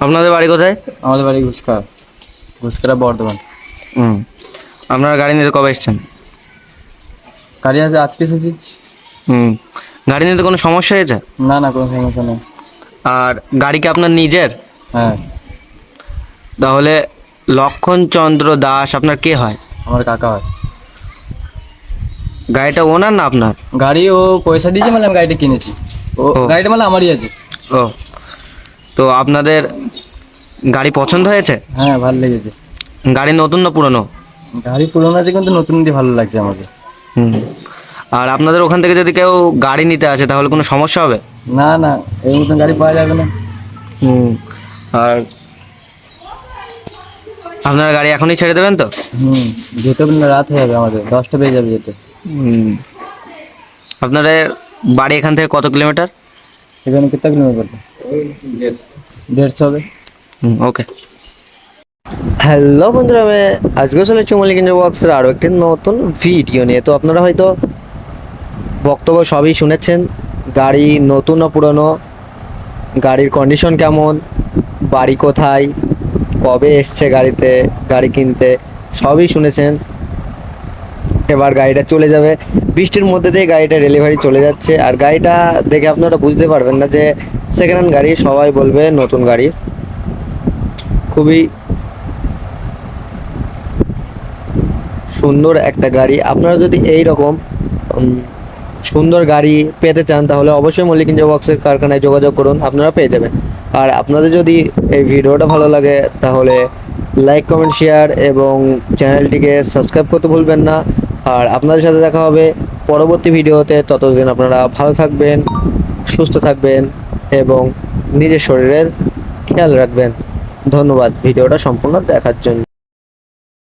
আপনাদের বাড়ি কোথায়? আমাদের বাড়ি ঘুসকা ঘুসকারা বর্ধমান। হুম। আপনারা গাড়ি নিতে কবে এসছেন? গাড়ি আছে আজকে এসেছি। হুম। গাড়ি নিতে কোনো সমস্যা হয়েছে? না না কোনো সমস্যা নেই। আর গাড়ি কি আপনার নিজের? হ্যাঁ। তাহলে লক্ষণ চন্দ্র দাস আপনার কে হয়? আমার কাকা হয়। গাড়িটা ওনার না আপনার? গাড়ি ও পয়সা দিয়েছে মানে আমি গাড়িটা কিনেছি। ও। গাড়িটা মানে আমারই আছে। ও। তো আপনাদের গাড়ি পছন্দ হয়েছে? হ্যাঁ ভালো লেগেছে। গাড়ি নতুন না পুরনো? গাড়ি পুরোনো আছে কিন্তু নতুন দিয়ে ভালো লাগছে আমাকে। হুম। আর আপনাদের ওখান থেকে যদি কেউ গাড়ি নিতে আসে তাহলে কোনো সমস্যা হবে? না না এই মতন গাড়ি পাওয়া যাবে না। হুম। আর আপনার গাড়ি এখনই ছেড়ে দেবেন তো? হুম যেতে রাত হয়ে যাবে আমাদের দশটা বেজে যাবে যেতে। হুম। আপনাদের বাড়ি এখান থেকে কত কিলোমিটার? এখানে কত কিলোমিটার? দেড়শো হবে। হুম ওকে। হ্যালো বন্ধুরা আমি আজকে চলে চুমলিগঞ্জ বক্সের আরও একটি নতুন ভিডিও নিয়ে। তো আপনারা হয়তো বক্তব্য সবই শুনেছেন গাড়ি নতুন ও পুরনো গাড়ির কন্ডিশন কেমন বাড়ি কোথায় কবে এসছে গাড়িতে গাড়ি কিনতে সবই শুনেছেন। এবার গাড়িটা চলে যাবে। বৃষ্টির মধ্যে দিয়ে গাড়িটা ডেলিভারি চলে যাচ্ছে। আর গাড়িটা দেখে আপনারা বুঝতে পারবেন না যে সেকেন্ড হ্যান্ড গাড়ি সবাই বলবে নতুন গাড়ি। খুবই সুন্দর একটা গাড়ি। আপনারা যদি এই রকম সুন্দর গাড়ি পেতে চান, তাহলে অবশ্যই মল্লিক ইন্ডিয়া বক্সের কারখানায় যোগাযোগ করুন, আপনারা পেয়ে যাবেন। আর আপনাদের যদি এই ভিডিওটা ভালো লাগে, তাহলে লাইক কমেন্ট শেয়ার এবং চ্যানেলটিকে সাবস্ক্রাইব করতে ভুলবেন না। আর আপনাদের সাথে দেখা হবে পরবর্তী ভিডিওতে। ততদিন আপনারা ভালো থাকবেন, সুস্থ থাকবেন এবং নিজের শরীরের খেয়াল রাখবেন। ধন্যবাদ ভিডিওটা সম্পূর্ণ দেখার জন্য।